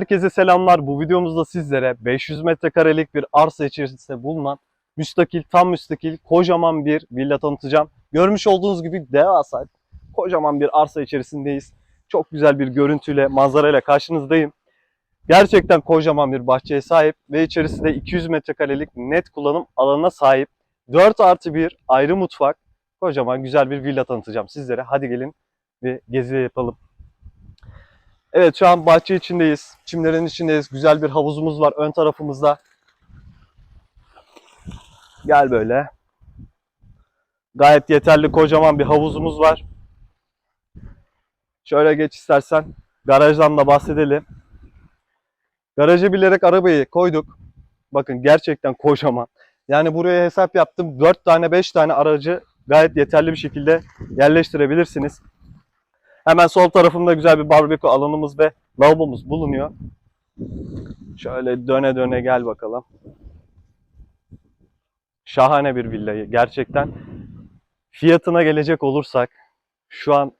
Herkese selamlar. Bu videomuzda sizlere 500 metrekarelik bir arsa içerisinde bulunan müstakil, tam müstakil, kocaman bir villa tanıtacağım. Görmüş olduğunuz gibi devasa, kocaman bir arsa içerisindeyiz. Çok güzel bir görüntüyle, manzarayla karşınızdayım. Gerçekten kocaman bir bahçeye sahip ve içerisinde 200 metrekarelik net kullanım alanına sahip. 4 artı 1 ayrı mutfak, kocaman güzel bir villa tanıtacağım sizlere. Hadi gelin bir gezi yapalım. Evet şu an bahçe içindeyiz. Çimlerin içindeyiz. Güzel bir havuzumuz var ön tarafımızda. Gel böyle. Gayet yeterli kocaman bir havuzumuz var. Şöyle geç istersen. Garajdan da bahsedelim. Garaja bilerek arabayı koyduk. Bakın gerçekten kocaman. Yani buraya hesap yaptım. 4 tane 5 tane aracı gayet yeterli bir şekilde yerleştirebilirsiniz. Hemen sol tarafımda güzel bir barbekü alanımız ve lavabomuz bulunuyor. Şöyle döne döne gel bakalım. Şahane bir villayı gerçekten. Fiyatına gelecek olursak şu an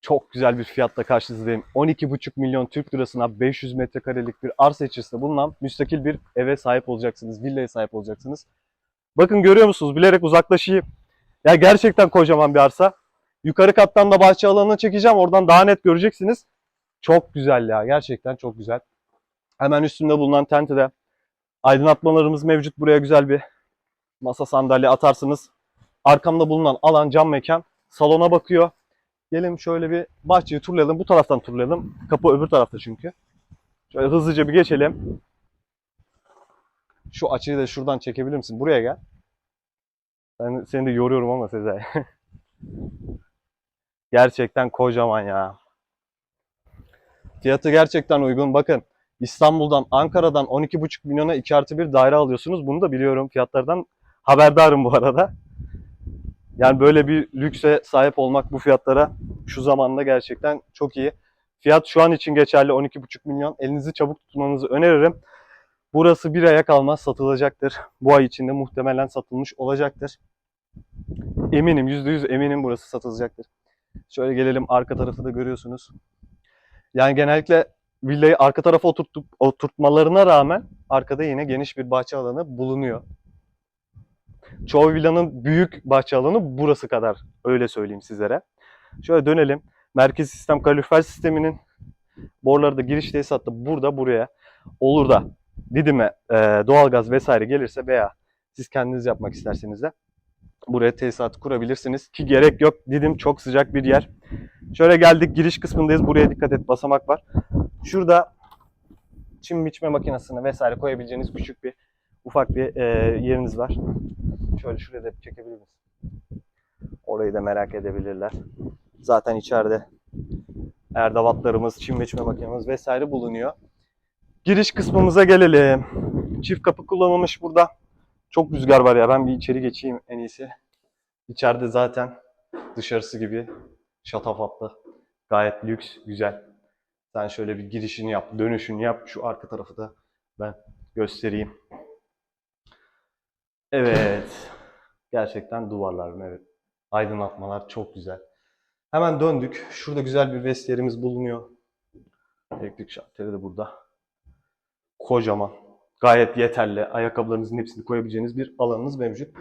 çok güzel bir fiyatla karşınızdayım. 12,5 milyon Türk lirasına 500 metrekarelik bir arsa içerisinde bulunan müstakil bir eve sahip olacaksınız. Villaya sahip olacaksınız. Bakın görüyor musunuz? Bilerek uzaklaşayım. Ya gerçekten kocaman bir arsa. Yukarı kattan da bahçe alanına çekeceğim. Oradan daha net göreceksiniz. Çok güzel ya. Gerçekten çok güzel. Hemen üstünde bulunan tentede aydınlatmalarımız mevcut. Buraya güzel bir masa sandalye atarsınız. Arkamda bulunan alan cam mekan. Salona bakıyor. Gelin şöyle bir bahçeyi turlayalım. Bu taraftan turlayalım. Kapı öbür tarafta çünkü. Şöyle hızlıca bir geçelim. Şu açıyı da şuradan çekebilir misin? Buraya gel. Ben seni de yoruyorum ama Sezai. Gerçekten kocaman ya. Fiyatı gerçekten uygun. Bakın İstanbul'dan, Ankara'dan 12,5 milyona 2 artı 1 daire alıyorsunuz. Bunu da biliyorum fiyatlardan. Haberdarım bu arada. Yani böyle bir lükse sahip olmak bu fiyatlara şu zamanda gerçekten çok iyi. Fiyat şu an için geçerli 12,5 milyon. Elinizi çabuk tutmanızı öneririm. Burası bir aya kalmaz satılacaktır. Bu ay içinde muhtemelen satılmış olacaktır. Eminim, %100 eminim burası satılacaktır. Şöyle gelelim arka tarafı da görüyorsunuz. Yani genellikle villayı arka tarafa oturttuk, oturtmalarına rağmen arkada yine geniş bir bahçe alanı bulunuyor. Çoğu villanın büyük bahçe alanı burası kadar öyle söyleyeyim sizlere. Şöyle dönelim. Merkez sistem kalorifer sisteminin boruları da giriş tesisatı burada buraya olur da Didim'e e, doğalgaz vesaire gelirse veya siz kendiniz yapmak isterseniz de buraya tesisatı kurabilirsiniz ki gerek yok. Didim çok sıcak bir yer. Şöyle geldik giriş kısmındayız. Buraya dikkat et basamak var. Şurada çim biçme makinesini vesaire koyabileceğiniz küçük bir ufak bir e, yeriniz var. Şöyle şuraya da çekebilir misin? Orayı da merak edebilirler. Zaten içeride erdavatlarımız, çim biçme makinemiz vesaire bulunuyor. Giriş kısmımıza gelelim. Çift kapı kullanılmış burada. Çok rüzgar var ya ben bir içeri geçeyim en iyisi. İçeride zaten dışarısı gibi şatafatlı. Gayet lüks, güzel. Sen şöyle bir girişini yap, dönüşünü yap. Şu arka tarafı da ben göstereyim. Evet. Gerçekten duvarlar, evet. Aydınlatmalar çok güzel. Hemen döndük. Şurada güzel bir vestiyerimiz bulunuyor. Elektrik şalteri de burada. Kocaman gayet yeterli. Ayakkabılarınızın hepsini koyabileceğiniz bir alanınız mevcut.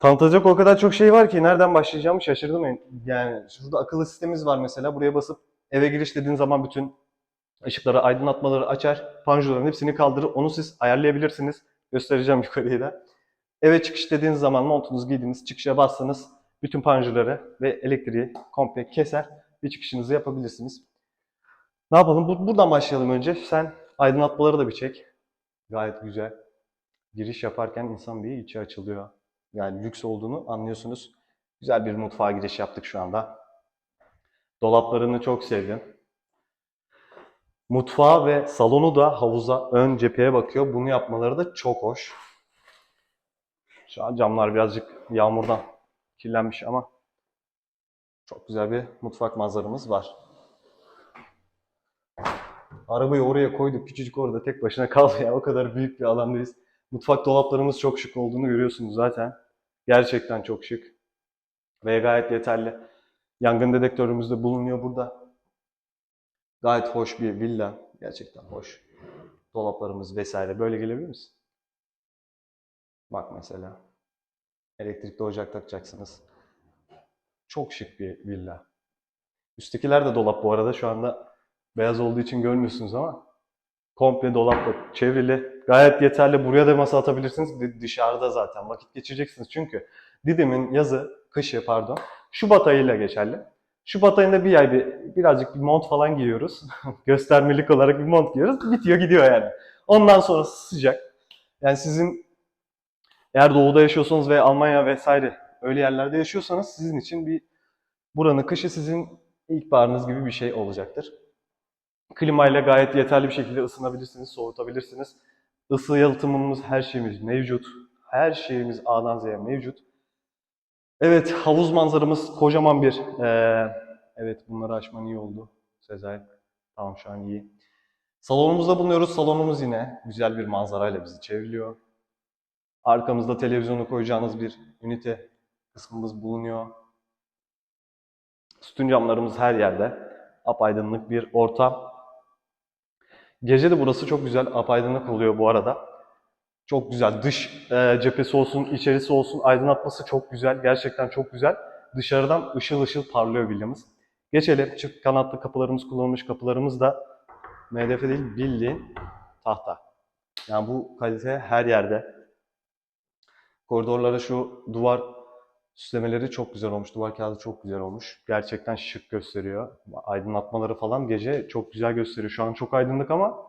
Tanıtacak o kadar çok şey var ki nereden başlayacağımı şaşırdım. Yani şurada akıllı sistemimiz var mesela. Buraya basıp eve giriş dediğin zaman bütün ışıkları, aydınlatmaları açar. Panjurların hepsini kaldırır. Onu siz ayarlayabilirsiniz. Göstereceğim yukarıyı da. Eve çıkış dediğiniz zaman montunuzu giydiniz, çıkışa bastınız. Bütün panjurları ve elektriği komple keser. Bir çıkışınızı yapabilirsiniz. Ne yapalım? Bu- Buradan başlayalım önce. Sen aydınlatmaları da bir çek. Gayet güzel. Giriş yaparken insan bir içi açılıyor. Yani lüks olduğunu anlıyorsunuz. Güzel bir mutfağa giriş yaptık şu anda. Dolaplarını çok sevdim. Mutfağı ve salonu da havuza ön cepheye bakıyor. Bunu yapmaları da çok hoş. Şu an camlar birazcık yağmurdan kirlenmiş ama çok güzel bir mutfak manzaramız var. Arabayı oraya koyduk. Küçücük orada tek başına kaldı ya. O kadar büyük bir alandayız. Mutfak dolaplarımız çok şık olduğunu görüyorsunuz zaten. Gerçekten çok şık. Ve gayet yeterli. Yangın dedektörümüz de bulunuyor burada. Gayet hoş bir villa. Gerçekten hoş. Dolaplarımız vesaire. Böyle gelebilir misin? Bak mesela. Elektrikli ocak takacaksınız. Çok şık bir villa. Üsttekiler de dolap bu arada. Şu anda beyaz olduğu için görmüyorsunuz ama komple dolapla çevrili. Gayet yeterli. Buraya da masa atabilirsiniz. Dışarıda zaten vakit geçireceksiniz. Çünkü Didim'in yazı, kışı pardon, Şubat ayıyla geçerli. Şubat ayında bir ay bir, birazcık bir mont falan giyiyoruz. Göstermelik olarak bir mont giyiyoruz. Bitiyor gidiyor yani. Ondan sonrası sıcak. Yani sizin eğer doğuda yaşıyorsanız ve Almanya vesaire öyle yerlerde yaşıyorsanız sizin için bir buranın kışı sizin ilkbaharınız gibi bir şey olacaktır. Klimayla gayet yeterli bir şekilde ısınabilirsiniz, soğutabilirsiniz. Isı yalıtımımız, her şeyimiz mevcut. Her şeyimiz A'dan Z'ye mevcut. Evet, havuz manzaramız kocaman bir. Ee, evet, bunları açman iyi oldu. Sezai. Tamam, şu an iyi. Salonumuzda bulunuyoruz. Salonumuz yine güzel bir manzarayla bizi çevriliyor. Arkamızda televizyonu koyacağınız bir ünite kısmımız bulunuyor. Sütun camlarımız her yerde. Apaydınlık bir ortam. Gece de burası çok güzel apaydınlık oluyor bu arada. Çok güzel. Dış e, cephesi olsun, içerisi olsun aydınlatması çok güzel. Gerçekten çok güzel. Dışarıdan ışıl ışıl parlıyor villamız. Geçelim. Çift kanatlı kapılarımız kullanılmış. Kapılarımız da MDF değil bildiğin tahta. Yani bu kalite her yerde. Koridorlara şu duvar süslemeleri çok güzel olmuş. Duvar kağıdı çok güzel olmuş. Gerçekten şık gösteriyor. Aydınlatmaları falan gece çok güzel gösteriyor. Şu an çok aydınlık ama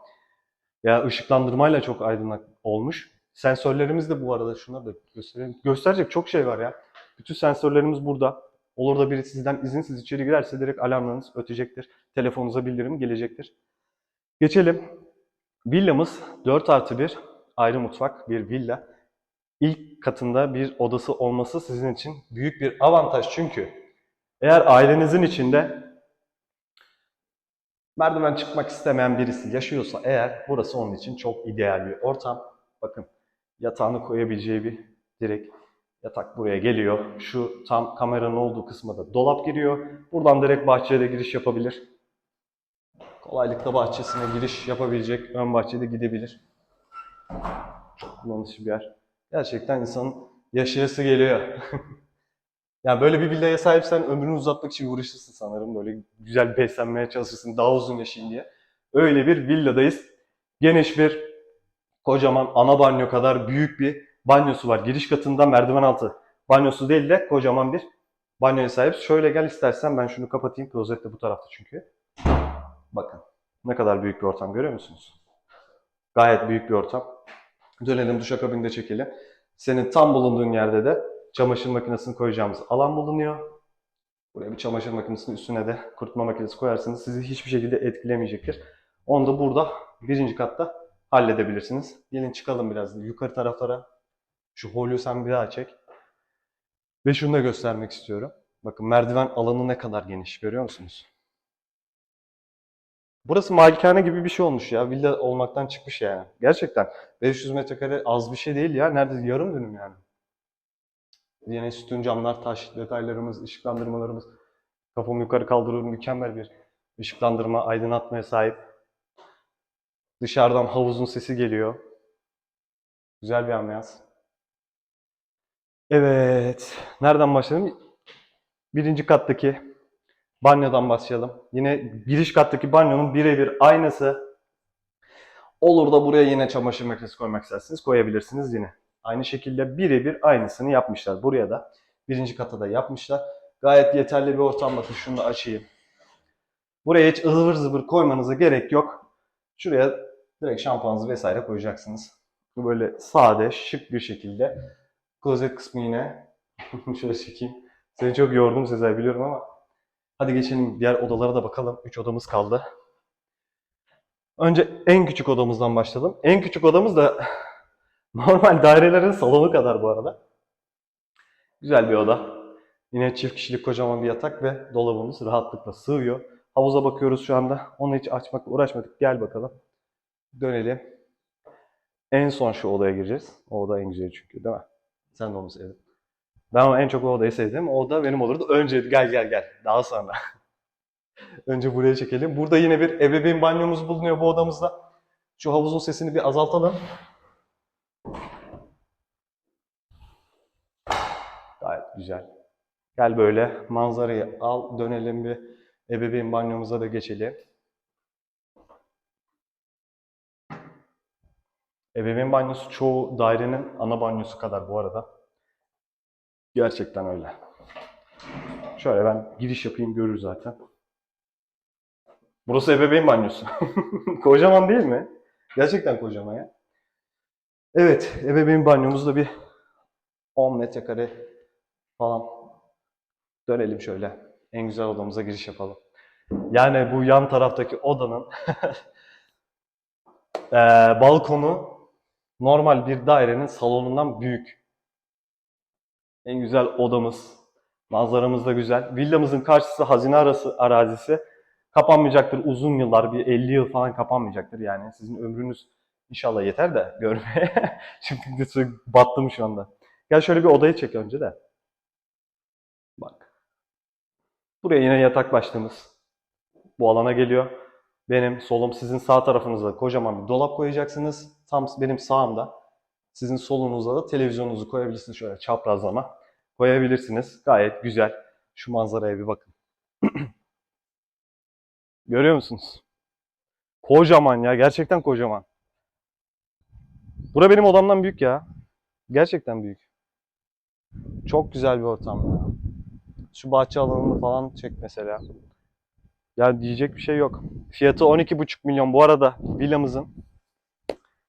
ya ışıklandırmayla çok aydınlık olmuş. Sensörlerimiz de bu arada şunları da göstereyim. Gösterecek çok şey var ya. Bütün sensörlerimiz burada. Olur da biri sizden izinsiz içeri girerse direkt alarmlarınız ötecektir. Telefonunuza bildirim gelecektir. Geçelim. Villamız 4 artı 1 ayrı mutfak bir villa. İlk katında bir odası olması sizin için büyük bir avantaj. Çünkü eğer ailenizin içinde merdiven çıkmak istemeyen birisi yaşıyorsa eğer burası onun için çok ideal bir ortam. Bakın yatağını koyabileceği bir direkt yatak buraya geliyor. Şu tam kameranın olduğu kısma da dolap giriyor. Buradan direkt bahçeye de giriş yapabilir. Kolaylıkla bahçesine giriş yapabilecek, ön bahçede gidebilir. Çok kullanışlı bir yer. Gerçekten insanın yaşayası geliyor. yani böyle bir villaya sahipsen ömrünü uzatmak için uğraşırsın sanırım. Böyle güzel beslenmeye çalışırsın, daha uzun yaşayayım diye. Öyle bir villadayız. Geniş bir, kocaman ana banyo kadar büyük bir banyosu var. Giriş katında merdiven altı banyosu değil de kocaman bir banyoya sahip. Şöyle gel istersen ben şunu kapatayım. Klozet de bu tarafta çünkü. Bakın ne kadar büyük bir ortam görüyor musunuz? Gayet büyük bir ortam. Dönelim duşakabinde çekelim. Senin tam bulunduğun yerde de çamaşır makinesini koyacağımız alan bulunuyor. Buraya bir çamaşır makinesinin üstüne de kurutma makinesi koyarsanız sizi hiçbir şekilde etkilemeyecektir. Onu da burada birinci katta halledebilirsiniz. Gelin çıkalım biraz yukarı taraflara. Şu holü sen bir daha çek. Ve şunu da göstermek istiyorum. Bakın merdiven alanı ne kadar geniş görüyor musunuz? Burası malikane gibi bir şey olmuş ya. Villa olmaktan çıkmış yani. Gerçekten. 500 metrekare az bir şey değil ya. Neredeyse yarım dönüm yani. Yine sütun camlar, taş detaylarımız, ışıklandırmalarımız. Kafamı yukarı kaldırıyorum. Mükemmel bir ışıklandırma, aydınlatmaya sahip. Dışarıdan havuzun sesi geliyor. Güzel bir ambiyans. Evet. Nereden başlayalım? Birinci kattaki banyodan başlayalım. Yine giriş kattaki banyonun birebir aynısı. Olur da buraya yine çamaşır makinesi koymak isterseniz koyabilirsiniz yine. Aynı şekilde birebir aynısını yapmışlar. Buraya da birinci kata da yapmışlar. Gayet yeterli bir ortam. Bakın şunu da açayım. Buraya hiç ıvır zıvır koymanıza gerek yok. Şuraya direkt şampuanınızı vesaire koyacaksınız. Böyle sade, şık bir şekilde. Klozet kısmı yine. Şöyle çekeyim. Seni çok yordum Sezer biliyorum ama. Hadi geçelim diğer odalara da bakalım. 3 odamız kaldı. Önce en küçük odamızdan başlayalım. En küçük odamız da normal dairelerin salonu kadar bu arada. Güzel bir oda. Yine çift kişilik kocaman bir yatak ve dolabımız rahatlıkla sığıyor. Havuza bakıyoruz şu anda. Onu hiç açmakla uğraşmadık. Gel bakalım. Dönelim. En son şu odaya gireceğiz. O oda en güzeli çünkü değil mi? Sen de onu sevdin. Ben ama en çok o odayı sevdim. O oda benim olurdu. Önce gel gel gel. Daha sonra. Önce buraya çekelim. Burada yine bir ebeveyn banyomuz bulunuyor bu odamızda. Şu havuzun sesini bir azaltalım. Gayet güzel. Gel böyle manzarayı al dönelim bir ebeveyn banyomuza da geçelim. Ebeveyn banyosu çoğu dairenin ana banyosu kadar bu arada. Gerçekten öyle. Şöyle ben giriş yapayım görür zaten. Burası ebeveyn banyosu. kocaman değil mi? Gerçekten kocaman ya. Evet, ebeveyn banyomuzda bir 10 metrekare falan dönelim şöyle. En güzel odamıza giriş yapalım. Yani bu yan taraftaki odanın eee, balkonu normal bir dairenin salonundan büyük. En güzel odamız. Manzaramız da güzel. Villamızın karşısı hazine arası arazisi. Kapanmayacaktır uzun yıllar, bir 50 yıl falan kapanmayacaktır. Yani sizin ömrünüz inşallah yeter de görmeye. Çünkü battım şu anda. Gel şöyle bir odayı çek önce de. Bak. Buraya yine yatak başlığımız. Bu alana geliyor. Benim solum sizin sağ tarafınızda kocaman bir dolap koyacaksınız. Tam benim sağımda. Sizin solunuzda da televizyonunuzu koyabilirsiniz şöyle çaprazlama. Koyabilirsiniz. Gayet güzel. Şu manzaraya bir bakın. Görüyor musunuz? Kocaman ya. Gerçekten kocaman. Bura benim odamdan büyük ya. Gerçekten büyük. Çok güzel bir ortam ya. Şu bahçe alanını falan çek mesela. Yani diyecek bir şey yok. Fiyatı 12,5 milyon bu arada villamızın.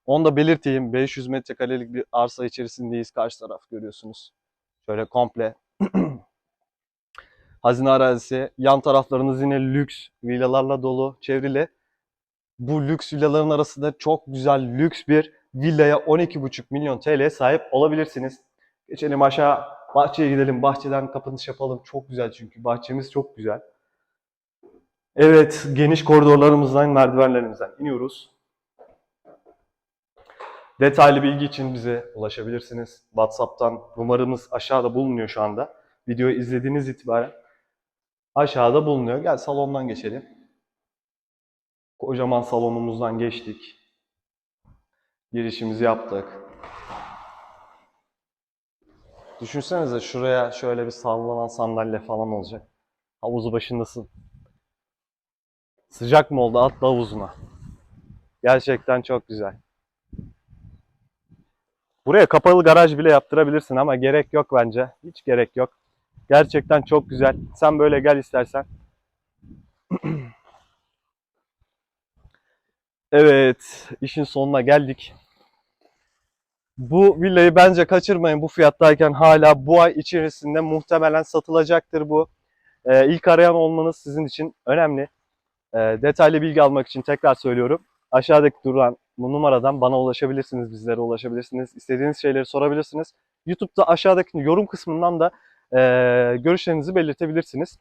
Onu da belirteyim. 500 metrekarelik bir arsa içerisindeyiz. Karşı taraf görüyorsunuz. Şöyle komple. Hazine arazisi. Yan taraflarınız yine lüks villalarla dolu, çevrili. Bu lüks villaların arasında çok güzel lüks bir villaya 12,5 milyon TL'ye sahip olabilirsiniz. Geçelim aşağı bahçeye gidelim. Bahçeden kapanış yapalım. Çok güzel çünkü bahçemiz çok güzel. Evet, geniş koridorlarımızdan, merdivenlerimizden iniyoruz. Detaylı bilgi için bize ulaşabilirsiniz. WhatsApp'tan numaramız aşağıda bulunuyor şu anda. Videoyu izlediğiniz itibaren aşağıda bulunuyor. Gel salondan geçelim. Kocaman salonumuzdan geçtik. Girişimizi yaptık. Düşünsenize şuraya şöyle bir sallanan sandalye falan olacak. Havuzu başındasın. Sıcak mı oldu? Atla havuzuna. Gerçekten çok güzel. Buraya kapalı garaj bile yaptırabilirsin ama gerek yok bence. Hiç gerek yok. Gerçekten çok güzel. Sen böyle gel istersen. Evet, işin sonuna geldik. Bu villayı bence kaçırmayın bu fiyattayken hala bu ay içerisinde muhtemelen satılacaktır bu. Ee, ilk arayan olmanız sizin için önemli. Ee, detaylı bilgi almak için tekrar söylüyorum. Aşağıdaki duran bu numaradan bana ulaşabilirsiniz, bizlere ulaşabilirsiniz. İstediğiniz şeyleri sorabilirsiniz. YouTube'da aşağıdaki yorum kısmından da e, görüşlerinizi belirtebilirsiniz.